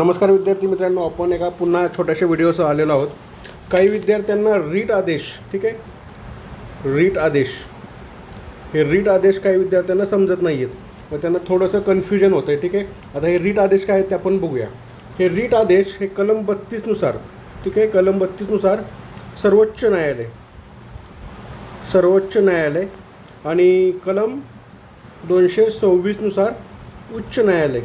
नमस्कार विद्यार्थी मित्रांनो आपण एका पुन्हा छोट्याशा व्हिडिओसह आलेलो आहोत. काही विद्यार्थ्यांना रीट आदेश ठीक आहे? रीट आदेश. हे रीट आदेश काही विद्यार्थ्यांना समजत नाही आहेत व त्यांना थोडंसं कन्फ्युजन होतं आहे ठीक आहे? आता हे रीट आदेश काय आहेत ते आपण बघूया. हे रीट आदेश हे कलम बत्तीसनुसार ठीक आहे? कलम बत्तीसनुसार सर्वोच्च न्यायालय सर्वोच्च न्यायालय आणि कलम दोनशे सव्वीसनुसार उच्च न्यायालय.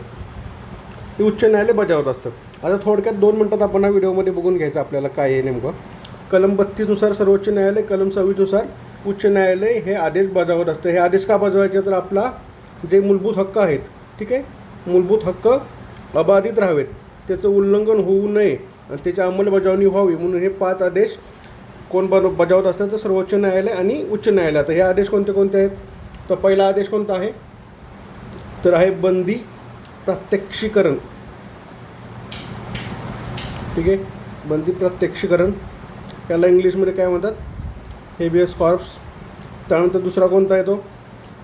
हे उच्च न्यायालय बजावत असतं. आता थोडक्यात दोन मिनटात आपण हा व्हिडिओमध्ये बघून घ्यायचं आपल्याला काय आहे नेमकं. कलम बत्तीसनुसार सर्वोच्च न्यायालय कलम सव्वीसनुसार उच्च न्यायालय हे आदेश बजावत असतं. हे आदेश का बजावायचे? तर आपला जे मूलभूत हक्क आहेत ठीक आहे? मूलभूत हक्क अबाधित राहावेत. त्याचं उल्लंघन होऊ नये आणि त्याची अंमलबजावणी व्हावी म्हणून हे पाच आदेश कोण बन बजावत असतात तर सर्वोच्च न्यायालय आणि उच्च न्यायालय. आता हे आदेश कोणते कोणते आहेत? तर पहिला आदेश कोणता आहे? तर आहे बंदी प्रात्यक्षिकरण. ठीक आहे? बंदी प्रात्यक्षिकरण. याला इंग्लिशमध्ये काय म्हणतात? हेबियस कॉर्प्स त्यानंतर दुसरा कोणता येतो?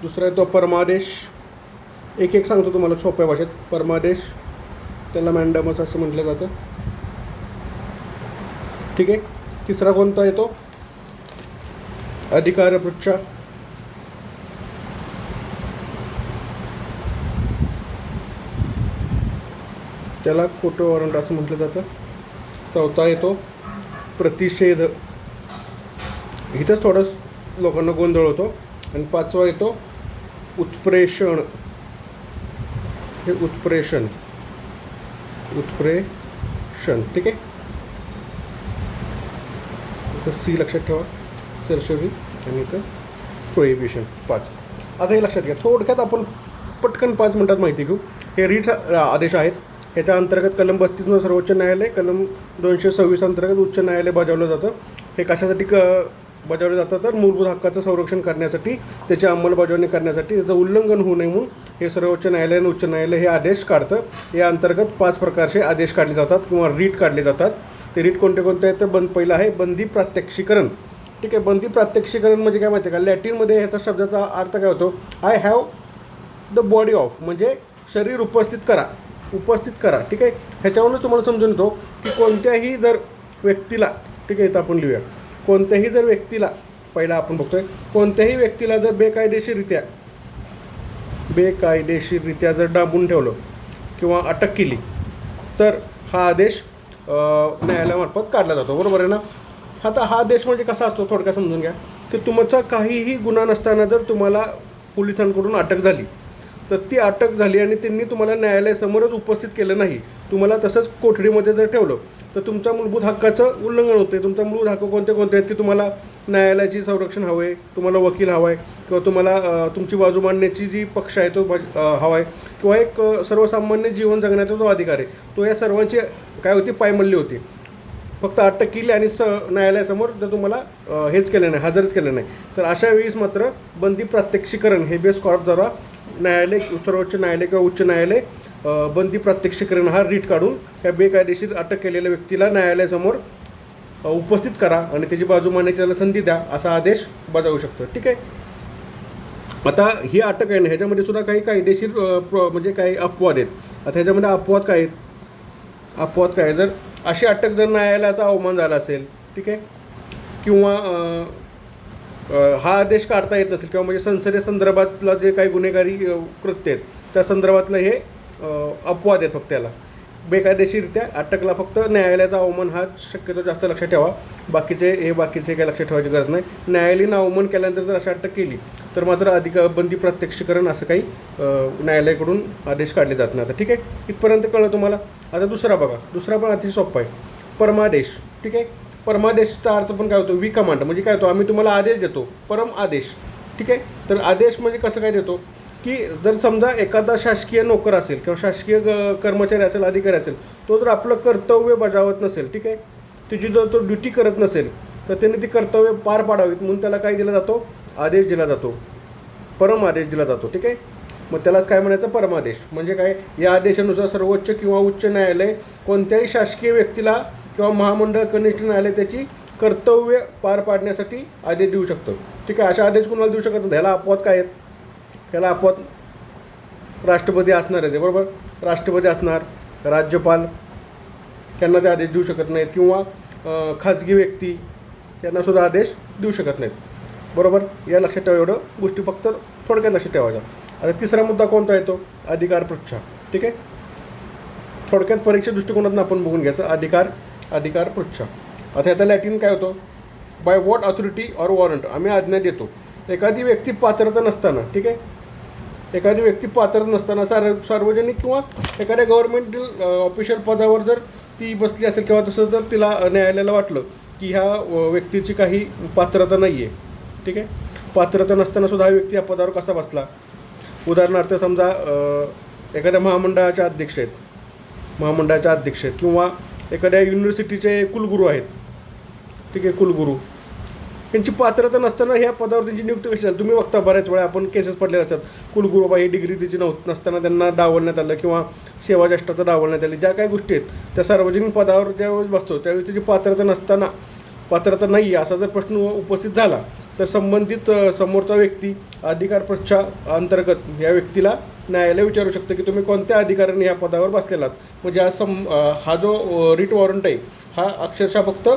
दुसरा येतो परमादेश. एक एक सांगतो तुम्हाला सोप्या भाषेत. परमादेश. त्याला मॅन्डमस असं म्हटलं जातं. ठीक आहे? तिसरा कोणता येतो? अधिकारपृच्छा त्याला खोटं वॉरंट असं म्हटलं जातं. चौथा येतो प्रतिषेध. इथंच थोडंच लोकांना गोंधळ होतो. आणि पाचवा येतो उत्प्रेषण. हे उत्प्रेषण. उत्प्रेषण. ठीक आहे? इथं सी लक्षात ठेवा. सरशवी आणि इथं प्रोहिबिशन पाच. आता हे लक्षात घ्या. थोडक्यात आपण पटकन पाच मिनटात माहिती घेऊ. हे रीट आदेश आहेत. ह्याच्या अंतर्गत कलम बत्तीसनं सर्वोच्च न्यायालय कलम दोनशे सव्वीस अंतर्गत उच्च न्यायालय बजावलं जातं. हे कशासाठी क बजावलं जातं? तर मूलभूत हक्काचं संरक्षण करण्यासाठी त्याची अंमलबजावणी करण्यासाठी त्याचं उल्लंघन होऊ नये म्हणून हे सर्वोच्च न्यायालय आणि उच्च न्यायालय हे आदेश काढतं. या अंतर्गत पाच प्रकारचे आदेश काढले जातात किंवा रीट काढले जातात. ते रीट कोणते कोणते आहेत? तर बंद पहिलं आहे बंदी प्रात्यक्षिकरण. ठीक आहे बंदी प्रात्यक्षिकरण म्हणजे काय माहिती आहे का? लॅटिनमध्ये ह्याचा शब्दाचा अर्थ काय होतो? I have the body of म्हणजे शरीर उपस्थित करा. उपस्थित करा. ठीक आहे? ह्याच्यावरूनच तुम्हाला समजून येतो की कोणत्याही जर व्यक्तीला ठीक आहे इथं आपण लिहूया. कोणत्याही जर व्यक्तीला पहिला आपण बघतोय कोणत्याही व्यक्तीला जर बेकायदेशीररित्या बेकायदेशीररित्या जर डांबून ठेवलं किंवा अटक केली तर हा आदेश न्यायालयामार्फत काढला जातो. बरोबर आहे ना? आता हा आदेश म्हणजे कसा असतो? थोडक्यात समजून घ्या. की तुमचा काहीही गुन्हा नसताना जर तुम्हाला पोलिसांकडून अटक झाली तर ती अटक झाली आणि त्यांनी तुम्हाला न्यायालयासमोरच उपस्थित केलं नाही. तुम्हाला तसंच कोठडीमध्ये जर ठेवलं तर तुमच्या मूलभूत हक्काचं उल्लंघन होते तुमचा मूलभूत हक्क कोणते कोणते आहेत की तुम्हाला न्यायालयाची संरक्षण हवं आहे तुम्हाला वकील हवा आहे किंवा तुम्हाला तुमची बाजू मांडण्याची जी पक्ष आहे तो हवा आहे किंवा एक सर्वसामान्य जीवन जगण्याचा जो अधिकार आहे तो या सर्वांची काय होती? पायमल्ली होती. फक्त अटक केली आणि स न्यायालयासमोर जर तुम्हाला हेच केलं नाही हजरच केलं नाही. तर अशा वेळेस मात्र बंदी प्रात्यक्षिकरण हेबियस कॉर्पद्वारा न्यायालय सर्वोच्च न्यायालय किंवा उच्च न्यायालय बंदी प्रात्यक्षिकरण हा रीट काढून या बेकायदेशीर अटक केलेल्या व्यक्तीला न्यायालयासमोर उपस्थित करा आणि त्याची बाजू मांडण्याची त्याला संधी द्या असा आदेश बजावू शकतो. ठीक आहे? आता ही अटक आहे ना ह्याच्यामध्ये सुद्धा काही कायदेशीर म्हणजे काही अपवाद आहेत. आता ह्याच्यामध्ये अपवाद काय आहेत? अपवाद काय? आहे? जर अशी अटक जर न्यायालयाचा अवमान झाला असेल ठीक आहे? किंवा हा आदेश काढता येत नसेल किंवा म्हणजे संसदे संदर्भातला जे काही गुन्हेगारी कृत्य आहेत त्या संदर्भातलं हे अपवाद आहेत फक्त त्याला बेकायदेशीरित्या अटकला फक्त. न्यायालयाचा अवमान हा शक्यतो जास्त लक्षात ठेवा. बाकीचे हे बाकीचे काही लक्षात ठेवायची गरज नाही. न्यायालयीन अवमान केल्यानंतर जर अशी अटक केली तर मात्र अधिक बंदी प्रत्यक्षीकरण असं काही न्यायालयाकडून आदेश काढले जात नाही. आता ठीक आहे? इथपर्यंत कळलं तुम्हाला? आता दुसरा बघा. दुसरा पण अतिशय सोपा आहे. परमादेश. ठीक आहे? परमादेशचा अर्थ पण काय होतो? वी कमांड म्हणजे काय होतो? आम्ही तुम्हाला आदेश देतो. परम आदेश. ठीक आहे? तर आदेश म्हणजे कसं काय देतो? की जर समजा एखादा शासकीय नोकर असेल किंवा शासकीय ग- कर्मचारी असेल अधिकारी असेल तो जर आपलं कर्तव्य बजावत नसेल ठीक आहे? त्याची जर तो ड्युटी करत नसेल तर त्यांनी ती कर्तव्य पार पाडावीत म्हणून त्याला काय दिला जातो? आदेश दिला जातो. परम आदेश दिला जातो. ठीक आहे? मग त्यालाच काय म्हणायचं? परमादेश. म्हणजे काय? या आदेशानुसार सर्वोच्च किंवा उच्च न्यायालय कोणत्याही शासकीय व्यक्तीला किंवा महामंडळ कनिष्ठ न्यायालय त्याची कर्तव्य पार पाडण्यासाठी आदेश देऊ शकतं. ठीक आहे अशा आदेश कोणाला देऊ शकत नाही? ह्याला अपवाद काय आहेत? ह्याला अपवाद राष्ट्रपती असणार आहे ते बरोबर? राष्ट्रपती असणार राज्यपाल त्यांना ते आदेश देऊ शकत नाहीत किंवा खाजगी व्यक्ती त्यांनासुद्धा आदेश देऊ शकत नाहीत. बरोबर? या लक्षात ठेवा एवढं गोष्टी फक्त थोडक्यात लक्षात ठेवायच्या. आता तिसरा मुद्दा कोणता येतो अधिकार पृच्छा. ठीक आहे? थोडक्यात परीक्षा दृष्टिकोनातून आपण बघून घ्यायचं. अधिकार अधिकार पृच्छा. आता याचा लॅटिन काय होतं? By what authority or warrant आम्ही आज्ञा देतो. एखादी व्यक्ती पात्रता नसताना ठीक आहे? एखादी व्यक्ती पात्र नसताना सार सार्वजनिक किंवा एखाद्या गव्हर्नमेंटल ऑफिशियल पदावर जर ती बसली असेल किंवा तसं जर तिला न्यायालयाला वाटलं की ह्या व्यक्तीची काही पात्रता नाही आहे ठीक आहे? पात्रता नसताना सुद्धा हा व्यक्ती या पदावर कसा बसला? उदाहरणार्थ समजा एखाद्या महामंडळाच्या अध्यक्ष आहेत. महामंडळाच्या अध्यक्ष आहेत किंवा एखाद्या युनिव्हर्सिटीचे कुलगुरू आहेत. ठीक आहे कुलगुरू. त्यांची पात्रता नसताना ह्या पदावर त्यांची नियुक्ती कशी झाली? तुम्ही बघता बऱ्याच वेळा आपण केसेस पडलेले असतात. कुलगुरू ही डिग्री तिची नव्हत नसताना त्यांना डावलण्यात आलं किंवा सेवा ज्येष्ठाचं डावलण्यात आली. ज्या काही गोष्टी आहेत त्या सार्वजनिक पदावर ज्यावेळेस बसतो त्यावेळी त्याची पात्रता नसताना पात्रता नाही आहे असा जर प्रश्न उपस्थित झाला तर संबंधित समोरचा व्यक्ती अधिकार प्रच्छा अंतर्गत या व्यक्तीला न्यायालय विचारू शकतं की तुम्ही कोणत्या अधिकाराने ह्या पदावर बसलेला म्हणजे हा सम हा जो रिट वॉरंट आहे हा अक्षरशः फक्त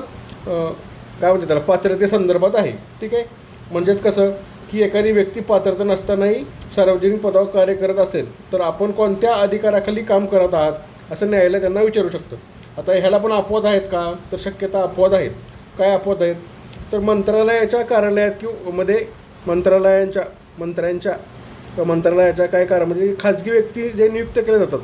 काय म्हणते त्याला पात्रतेसंदर्भात आहे. ठीक आहे? म्हणजेच कसं की एखादी व्यक्ती पात्रता नसतानाही सार्वजनिक पदावर कार्य करत असेल तर आपण कोणत्या अधिकाराखाली काम करत आहात असं न्यायालय त्यांना विचारू शकतं. आता ह्याला पण अपवाद आहेत का? तर शक्यता अपवाद आहेत. काय अपवाद आहेत? तर मंत्रालयाच्या कार्यालयात किंवा मध्ये मंत्रालयांच्या मंत्र्यांच्या किंवा मंत्रालयाच्या काय कार्य म्हणजे खाजगी व्यक्ती जे नियुक्त केले जातात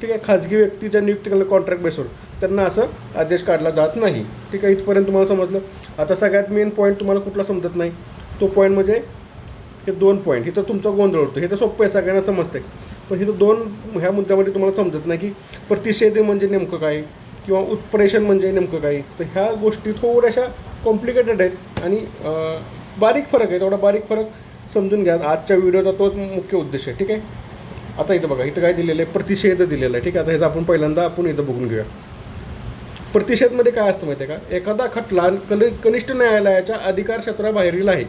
ठीक आहे? खाजगी व्यक्ती ज्या नियुक्त केलं कॉन्ट्रॅक्ट बेसवर त्यांना असं आदेश काढला जात नाही. ठीक आहे? इथपर्यंत तुम्हाला समजलं? आता सगळ्यात मेन पॉईंट तुम्हाला कुठला समजत नाही? तो पॉईंट म्हणजे हे दोन पॉईंट इथं तुमचा गोंधळ होतो हे तर सोपं आहे सगळ्यांना समजतं पण इथं दोन ह्या मुद्द्यामध्ये तुम्हाला समजत नाही की प्रतिषेध म्हणजे नेमकं काय? किंवा उत्प्रेषण म्हणजे नेमकं काय? तर ह्या गोष्टी थोड्याशा कॉम्प्लिकेटेड आहेत. आणि बारीक फरक आहे. तेवढा बारीक फरक समजून घ्या. आजच्या व्हिडिओचा तोच मुख्य उद्देश आहे. ठीक आहे? आता इथं बघा. इथं काय दिलेलं आहे? प्रतिषेध दिलेला आहे. ठीक आहे? आता इथं आपण पहिल्यांदा आपण इथं बघून घेऊया. प्रतिषेधमध्ये काय असतं माहिती आहे का? एखादा खटला कनि कनिष्ठ न्यायालयाच्या अधिकार क्षेत्राबाहेरील आहे.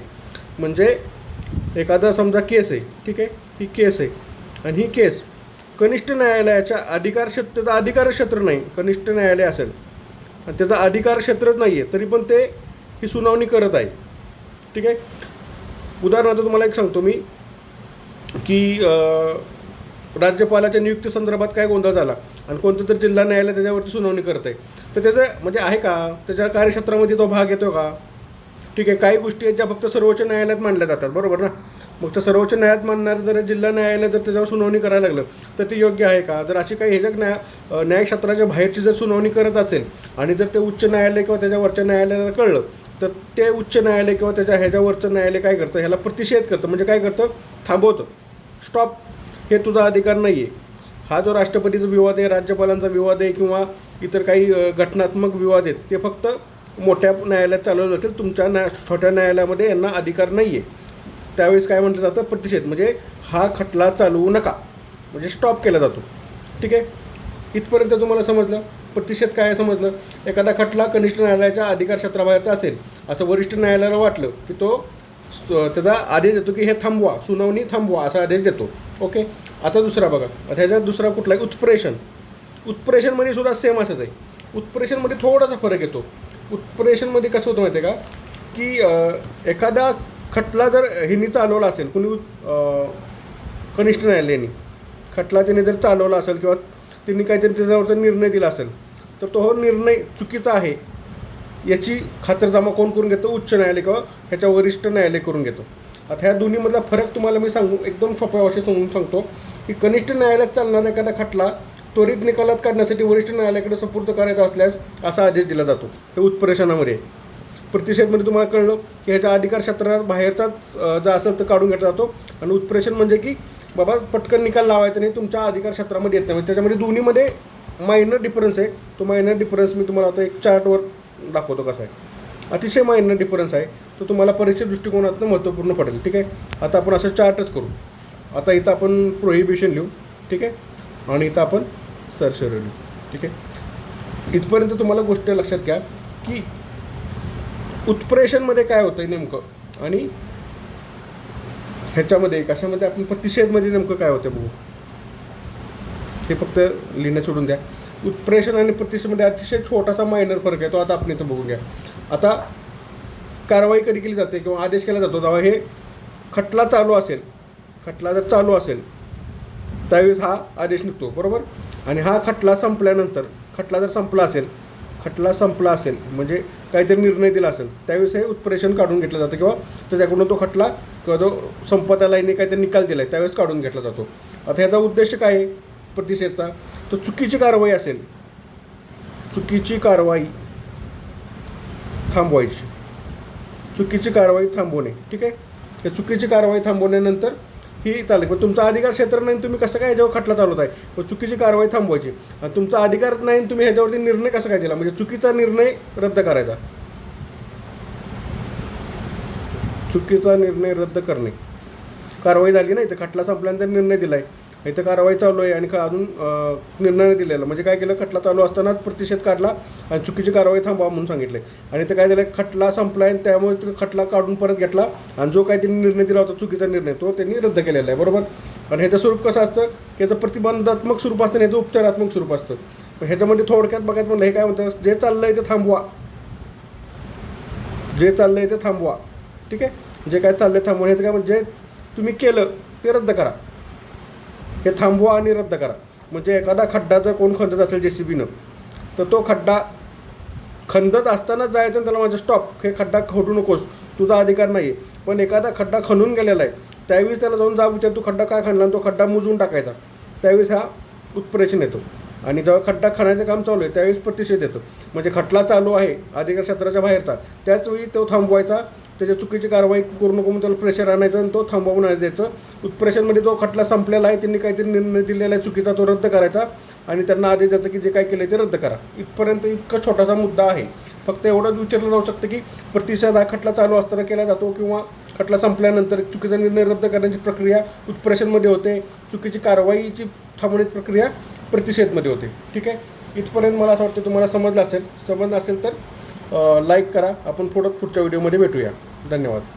म्हणजे एखादा समजा केस आहे. ठीक आहे? ही केस आहे. आणि ही केस कनिष्ठ न्यायालयाच्या अधिकार क्षेत्र अधिकार क्षेत्र नाही. कनिष्ठ न्यायालय असेल. आणि त्याचा अधिकार क्षेत्रच नाही आहे तरी पण ते ही सुनावणी करत आहे. ठीक आहे? उदाहरणार्थ तुम्हाला एक सांगतो मी की राज्यपालाच्या नियुक्ती संदर्भात काय गोंधळ झाला आणि कोणतं तर जिल्हा न्यायालय त्याच्यावरती सुनावणी करत आहे. तर त्याचं म्हणजे आहे का? त्याच्या कार्यक्षेत्रामध्ये तो भाग येतो का? ठीक आहे काही गोष्टी आहेत ज्या फक्त सर्वोच्च न्यायालयात मांडल्या जातात बरोबर ना? मग तर सर्वोच्च न्यायालयात मानणारं जर जिल्हा न्यायालय जर त्याच्यावर सुनावणी करायला लागलं तर ते योग्य आहे का? जर अशी काही ह्याच्या न्याय न्यायक्षेत्राच्या बाहेरची जर सुनावणी करत असेल आणि जर ते उच्च न्यायालय किंवा त्याच्या वरच्या न्यायालयाला कळलं तर ते उच्च न्यायालय किंवा त्याच्या ह्याच्यावरचं न्यायालय काय करतं? ह्याला प्रतिषेध करतं. म्हणजे काय करतं? थांबवतं. स्टॉप हे तुझा अधिकार नाही आहे हा जो राष्ट्रपतीचा विवाद आहे राज्यपालांचा विवाद आहे किंवा इतर काही घटनात्मक विवाद आहेत ते फक्त मोठ्या न्यायालयात चालवले जातील. तुमच्या न्या छोट्या न्यायालयामध्ये यांना अधिकार नाही आहे त्यावेळेस काय म्हटलं जातं? प्रतिषेध. म्हणजे हा खटला चालवू नका. म्हणजे स्टॉप केला जातो. ठीक आहे? इथपर्यंत तुम्हाला समजलं? प्रतिषेध काय आहे समजलं? एखादा खटला कनिष्ठ न्यायालयाच्या अधिकार क्षेत्राबाहेरचा असेल. असं वरिष्ठ न्यायालयाला वाटलं की तो त्याचा आदेश देतो की हे थांबवा सुनावणी थांबवा असा आदेश देतो. ओके? आता दुसरा बघा. आता ह्याच्यात दुसरा कुठला आहे? उत्प्रेषण. उत्प्रेषणमध्ये सुद्धा सेम असंच आहे. उत्प्रेषणमध्ये थोडासा फरक येतो. उत्प्रेषणमध्ये कसं होतं माहिती आहे का की एखादा खटला जर हिनी चालवला असेल कुणी कनिष्ठ न्यायालयाने खटला त्याने जर चालवला असेल किंवा त्यांनी काहीतरी त्याच्यावर निर्णय दिला असेल तर तो हो निर्णय चुकीचा आहे. याची खातरजमा कोण करून घेतो? उच्च न्यायालय किंवा ह्याच्या वरिष्ठ न्यायालय करून घेतो. आता ह्या दोन्हीमधला फरक तुम्हाला मी सांगू एकदम सोप्या भाषेत समजून सांगतो की कनिष्ठ न्यायालयात चालणारा एखादा खटला त्वरित निकालात काढण्यासाठी वरिष्ठ न्यायालयाकडे सुपूर्द करायचा असल्यास असा आदेश दिला जातो हे उत्प्रेषणामध्ये. प्रतिषेधमध्ये तुम्हाला कळलं की ह्याच्या अधिकार क्षेत्रात बाहेरचाच जा असेल तर काढून घेतला जातो. आणि उत्प्रेषण म्हणजे की बाबा पटकन निकाल लावायचा नाही तुमच्या अधिकार क्षेत्रामध्ये येत नाही. म्हणजे त्याच्यामध्ये दोन्हीमध्ये मायनर डिफरन्स आहे. तो मायनर डिफरन्स मी तुम्हाला आता एक चार्टवर दाखवतो कसा आहे. अतिशय मायनर डिफरन्स आहे. तो तुम्हाला परीक्षा दृष्टिकोनातून महत्त्वपूर्ण पडेल. ठीक आहे? आता आपण असं चार्टच करू. आता इथं आपण प्रोहिबिशन लिहू. ठीक आहे? आणि इथं आपण सरसर लिहू. ठीक आहे? इथपर्यंत तुम्हाला गोष्ट लक्षात घ्या की उत्प्रेषणमध्ये काय होतं आहे नेमकं? आणि ह्याच्यामध्ये कशामध्ये आपण प्रतिषेधमध्ये नेमकं काय होतं बघू. हे फक्त लिहिणं सोडून द्या. उत्प्रेषण आणि प्रतिष्ठेमध्ये अतिशय छोटासा मायनर फरक आहे तो आता आपण इथं बघून घ्या. आता कारवाई कधी केली जाते किंवा आदेश केला जातो तेव्हा हे खटला चालू असेल खटला जर चालू असेल त्यावेळेस हा आदेश निघतो बरोबर? आणि हा खटला संपल्यानंतर खटला जर संपला असेल खटला संपला असेल म्हणजे काहीतरी निर्णय दिला असेल त्यावेळेस हे उत्प्रेषण काढून घेतलं जातं किंवा त्याच्याकडून तो खटला किंवा जो संपत्या आलायने काहीतरी निकाल दिला आहे त्यावेळेस काढून घेतला जातो. आता ह्याचा उद्देश काय आहे? प्रतिषेधचा तर चुकीची कारवाई असेल. चुकीची कारवाई थांबवायची. चुकीची कारवाई थांबवणे ठीक आहे? चुकीची कारवाई थांबवण्यानंतर ही चालेल. पण तुमचा अधिकार क्षेत्र नाही तुम्ही कसं काय ह्याच्यावर खटला चालवत आहे? मग चुकीची कारवाई थांबवायची. आणि तुमचा अधिकार नाही तुम्ही ह्याच्यावरती निर्णय कसा काय दिला? म्हणजे चुकीचा निर्णय रद्द करायचा. चुकीचा निर्णय रद्द करणे. कारवाई झाली नाही तर खटला संपल्यानंतर निर्णय दिला आहे इथं कारवाई चालू आहे आणि का अजून निर्णय नाही दिलेला. म्हणजे काय केलं खटला चालू असतानाच प्रतिषेध काढला आणि चुकीची कारवाई थांबवा म्हणून सांगितले. आणि इथं काय झालं खटला संपला आणि त्यामुळे तो खटला काढून परत घेतला आणि जो काही त्यांनी निर्णय दिला होता चुकीचा निर्णय तो त्यांनी रद्द केलेला आहे. बरोबर? आणि ह्याचं स्वरूप कसं असतं? की याचं प्रतिबंधात्मक स्वरूप असतं आणि ह्याचं उपचारात्मक स्वरूप असतं. पण ह्याच्यामध्ये थोडक्यात बघायचं म्हणलं हे काय म्हणतं? जे चाललं आहे ते थांबवा. जे चाललं आहे ते थांबवा. ठीक आहे? जे काय चाललं आहे थांबवा ह्याचं काय म्हणजे तुम्ही केलं ते रद्द करा. हे थांबवा आणि रद्द करा. म्हणजे एखादा खड्डा जर कोण खंदत असेल जे सी बीनं तर तो खड्डा खंदत असतानाच जायचं आणि त्याला माझं स्टॉप हे खड्डा खोटू नकोस तुझा अधिकार नाही आहे पण एखादा खड्डा खणून गेलेला आहे त्यावेळेस त्याला जाऊन जा विचार तू खड्डा काय खणला आणि तो खड्डा मुजून टाकायचा. त्यावेळेस हा उत्प्रेषण येतो. आणि जेव्हा खड्डा खणायचं काम चालू आहे त्यावेळेस प्रतिषेध येतो. म्हणजे खटला चालू आहे अधिकार क्षेत्राच्या बाहेरचा त्याचवेळी तो थांबवायचा त्याच्या चुकीची कारवाई करू नको म्हणून त्याला प्रेशर आणायचं आणि तो थांबवून द्यायचं. उत्प्रेशनमध्ये जो खटला संपलेला आहे त्यांनी काहीतरी निर्णय दिलेला आहे चुकीचा तो रद्द करायचा. आणि त्यांना आदेश द्यायचा की जे काय केलं ते रद्द करा. इथपर्यंत इतका छोटासा मुद्दा आहे. फक्त एवढंच विचारलं जाऊ शकतं की प्रतिसाद हा खटला चालू असताना केला जातो किंवा खटला संपल्यानंतर चुकीचा निर्णय रद्द करण्याची प्रक्रिया उत्प्रेशनमध्ये होते. चुकीची कारवाईची थांबवण्याची प्रक्रिया प्रतिषेधमध्ये होते. ठीक आहे? इथपर्यंत मला असं वाटतं तुम्हाला समजलं असेल. समजलं असेल तर लाईक करा. आपण पुढं पुढच्या व्हिडिओमध्ये भेटूया. धन्यवाद.